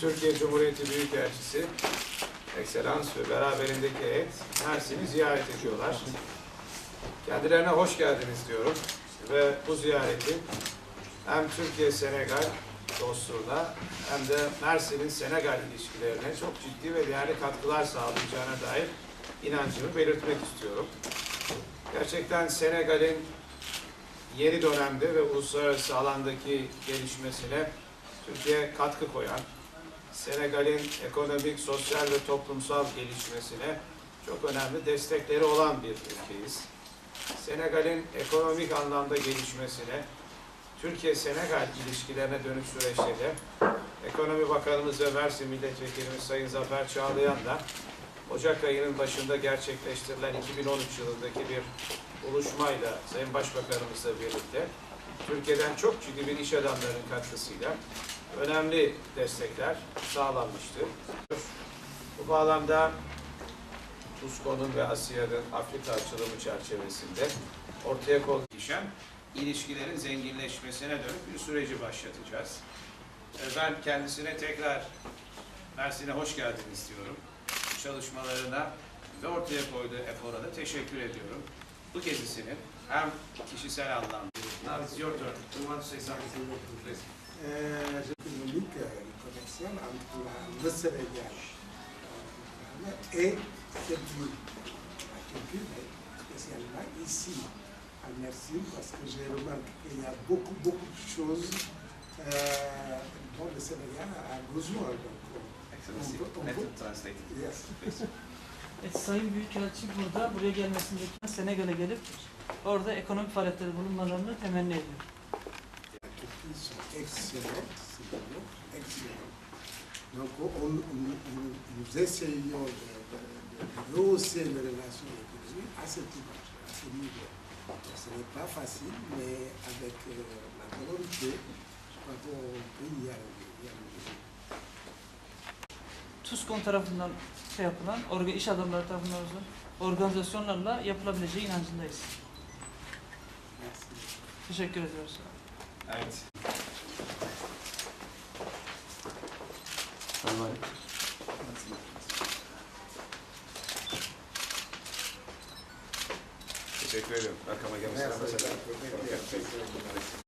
Türkiye Cumhuriyeti Büyükelçisi Ekselans ve beraberindeki heyet Mersin'i ziyaret ediyorlar. Kendilerine hoş geldiniz diyorum ve bu ziyareti hem Türkiye-Senegal dostluğuna hem de Mersin'in Senegal ilişkilerine çok ciddi ve değerli katkılar sağlayacağına dair inancımı belirtmek istiyorum. Gerçekten Senegal'in yeni dönemde ve uluslararası alandaki gelişmesine Türkiye katkı koyan, Senegal'in ekonomik, sosyal ve toplumsal gelişmesine çok önemli destekleri olan bir ülkeyiz. Senegal'in ekonomik anlamda gelişmesine, Türkiye-Senegal ilişkilerine dönük süreçte Ekonomi Bakanımız ve Mersin Milletvekilimiz Sayın Zafer Çağlayan da Ocak ayının başında gerçekleştirilen 2013 yılındaki bir buluşmayla Sayın Başbakanımızla birlikte Türkiye'den çok ciddi bir iş adamlarının katkısıyla önemli destekler sağlanmıştır. Bu bağlamda TUSKO'nun ve ASİA'nın Afrika açılımı çerçevesinde ortaya koyuşan ilişkilerin zenginleşmesine dönük bir süreci başlatacağız. Ee, Ben kendisine tekrar Mersin'e hoş geldiniz diyorum. Çalışmalarına ve ortaya koyduğu efora da teşekkür ediyorum. Bu gezisinin hem kişisel anlamda... Now it's your turn. You want to say something? Please. commercial entre la- le Sénégal euh, et cette ville, mais spécialement ici, à Mersin, parce que j'ai remarqué qu'il y a beaucoup, beaucoup de choses euh, dont le Sénégal a besoin. Donc, Excellency, let it translate. yes. Sayın Büyükelçi burada buraya gelmesindeki Senegal'e gelip orada ekonomik faaliyetleri bulunmalarını temenni ediyor. La Turquie sont excellentes, c'est des gens excellents. Donc on, nous essayons de, rehausser les relations économiques à ce niveau. Ce n'est pas facile, mais avec la volonté, je crois qu'on peut y arriver. TUSKON tarafından şey yapılan, orga, iş adamları tarafından organizasyonlarla yapılabileceği inancındayız. Teşekkür ediyoruz. Evet. Teşekkür ederim. Rakama gelmesine Merci. mesela.